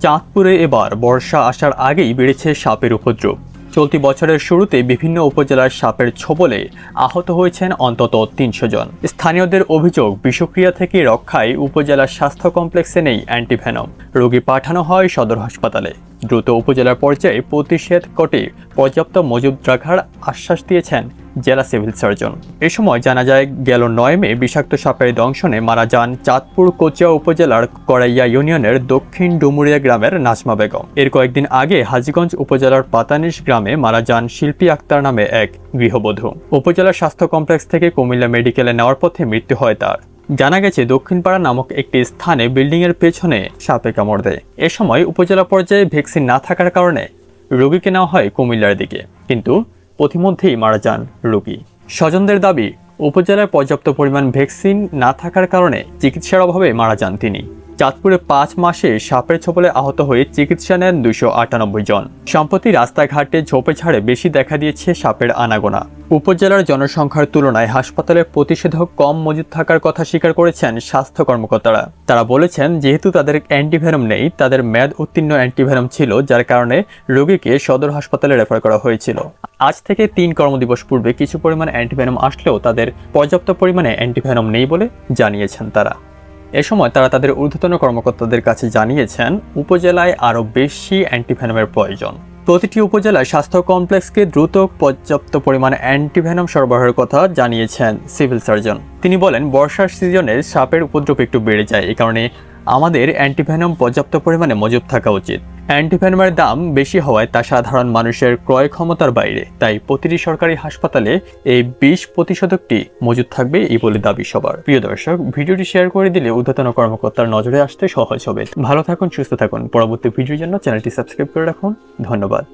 চাঁদপুরে এবার বর্ষা আসার আগেই বেড়েছে সাপের উপদ্রব। চলতি বছরের শুরুতে বিভিন্ন উপজেলার সাপের ছোবলে আহত হয়েছেন অন্তত তিনশো জন। স্থানীয়দের অভিযোগ, বিষক্রিয়া থেকে রক্ষায় উপজেলার স্বাস্থ্য কমপ্লেক্সে নেই অ্যান্টিভেনম। রোগী পাঠানো হয় সদর হাসপাতালে। দ্রুত উপজেলার পর্যায়ে প্রতিষেধ কটে পর্যাপ্ত মজুদ রাখার আশ্বাস দিয়েছেন জেলা সিভিল সার্জন। এ সময় জানা যায়, গেল নয় মে বিষাক্ত সাপের দংশনে মারা যান চাঁদপুর কোচিয়া উপজেলার করাইয়া ইউনিয়নের দক্ষিণ ডুমুরিয়া গ্রামের নাজমা বেগম। এর কয়েকদিন আগে হাজীগঞ্জ উপজেলার পাতানিশ গ্রামে মারা যান শিল্পী আক্তার নামে এক গৃহবধূ। উপজেলার স্বাস্থ্য কমপ্লেক্স থেকে কুমিল্লা মেডিকেলে নেওয়ার পথে মৃত্যু হয় তার। জানা গেছে, দক্ষিণপাড়া নামক একটি স্থানে বিল্ডিংয়ের পেছনে সাপে কামড় দেয়। এ সময় উপজেলা পর্যায়ে ভ্যাকসিন না থাকার কারণে রোগীকে নেওয়া হয় কুমিল্লার দিকে। কিন্তু পথিমধ্যেই মারা যান রোগী। স্বজনদের দাবি, উপজেলায় পর্যাপ্ত পরিমাণ ভ্যাকসিন না থাকার কারণে চিকিৎসার অভাবে মারা যান তিনি। চাঁদপুরে পাঁচ মাসে সাপের ছোপলে আহত হয়ে চিকিৎসা নেন দুশো আটানব্বই জন। সম্প্রতি রাস্তাঘাটে ঝোপে ছাড়ে বেশি দেখা দিয়েছে সাপের আনাগোনা। উপজেলার জনসংখ্যার তুলনায় হাসপাতালে প্রতিষেধক কম মজুদ থাকার কথা স্বীকার করেছেন স্বাস্থ্য কর্মকর্তারা। তারা বলেছেন, যেহেতু তাদের অ্যান্টিভেনম নেই, তাদের মেয়াদ উত্তীর্ণ অ্যান্টিভেনম ছিল, যার কারণে রোগীকে সদর হাসপাতালে রেফার করা হয়েছিল। আজ থেকে তিন কর্মদিবস পূর্বে কিছু পরিমাণ অ্যান্টিভেনম আসলেও তাদের পর্যাপ্ত পরিমাণে অ্যান্টিভেনম নেই বলে জানিয়েছেন তারা। এ সময় তারা তাদের ঊর্ধ্বতন কর্মকর্তাদের কাছে জানিয়েছেন, উপজেলায় আরও বেশি অ্যান্টিভেনমের প্রয়োজন। প্রতিটি উপজেলায় স্বাস্থ্য কমপ্লেক্সকে দ্রুত পর্যাপ্ত পরিমাণে অ্যান্টিভেনম সরবরাহের কথা জানিয়েছেন সিভিল সার্জন। তিনি বলেন, বর্ষার সিজনে সাপের উপদ্রব একটু বেড়ে যায়, এ কারণে আমাদের অ্যান্টিভেনম পর্যাপ্ত পরিমাণে মজুত থাকা উচিত। অ্যান্টিভেনমের দাম বেশি হওয়ায় তা সাধারণ মানুষের ক্রয় ক্ষমতার বাইরে। তাই প্রতিটি সরকারি হাসপাতালে এই বিশ প্রতিশতকটি মজুদ থাকবে এই বলে দাবি সবার। প্রিয় দর্শক, ভিডিওটি শেয়ার করে দিলে ঊর্ধ্বতন কর্মকর্তার নজরে আসতে সহজ হবে। ভালো থাকুন, সুস্থ থাকুন। পরবর্তী ভিডিওর জন্য চ্যানেলটি সাবস্ক্রাইব করে রাখুন। ধন্যবাদ।